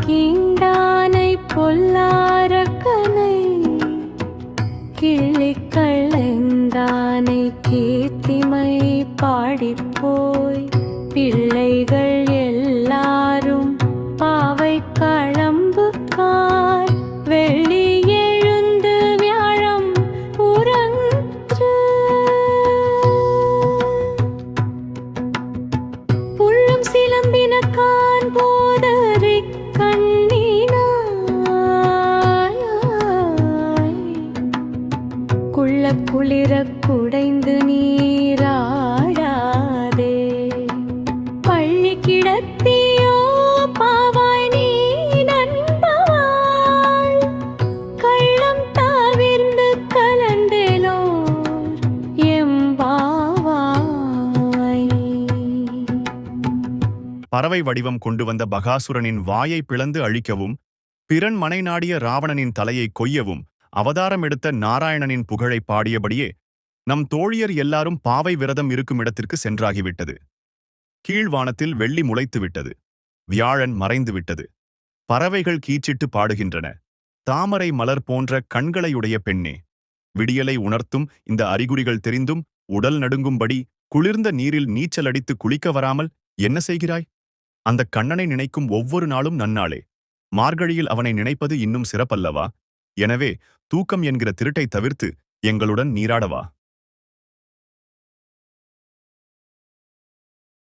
கீண்டானை பொல்லாரக்கனை கிள்ளிக்கள்ளெந்தானை கீர்த்திமை பாடிப்போய் பிள்ளைகள் எல்லாரும் பாவை களம்பு காய் வெள்ளி எழுந்து வியாழம் உறங்கு புள்ளும் சிலம்பின கான் குள்ள குளிர குடைந்து நீராடாதே. பள்ளி கிடத்தியோ பாவாய் நீ நண்பவாள். கள்ளம் தாவிர்ந்து கலந்தேலோ எம்பாவாய் பறவை வடிவம் கொண்டு வந்த பகாசுரனின் வாயை பிளந்து அழிக்கவும் பிறன் மனை நாடிய ராவணனின் தலையை கொய்யவும் அவதாரம் எடுத்த நாராயணனின் புகழை பாடியபடியே நம் தோழியர் எல்லாரும் பாவை விரதம் இருக்கும் இடத்திற்கு சென்றாகிவிட்டது. கீழ்வானத்தில் வெள்ளி முளைத்து விட்டது வியாழன் மறைந்து விட்டது பறவைகள் கீச்சிட்டு பாடுகின்றன. தாமரை மலர் போன்ற கண்களையுடைய பெண்ணே விடியலை உணர்த்தும் இந்த அறிகுறிகள் தெரிந்தும் உடல் நடுங்கும்படி குளிர்ந்த நீரில் நீச்சல் அடித்து குளிக்க வராமல் என்ன செய்கிறாய்? அந்த கண்ணனை நினைக்கும் ஒவ்வொரு நாளும் நன்னாளே. மார்கழியில் அவனை நினைப்பது இன்னும் சிறப்பல்லவா? எனவே தூக்கம் என்கிற திருட்டை தவிர்த்து எங்களுடன் நீராடவா?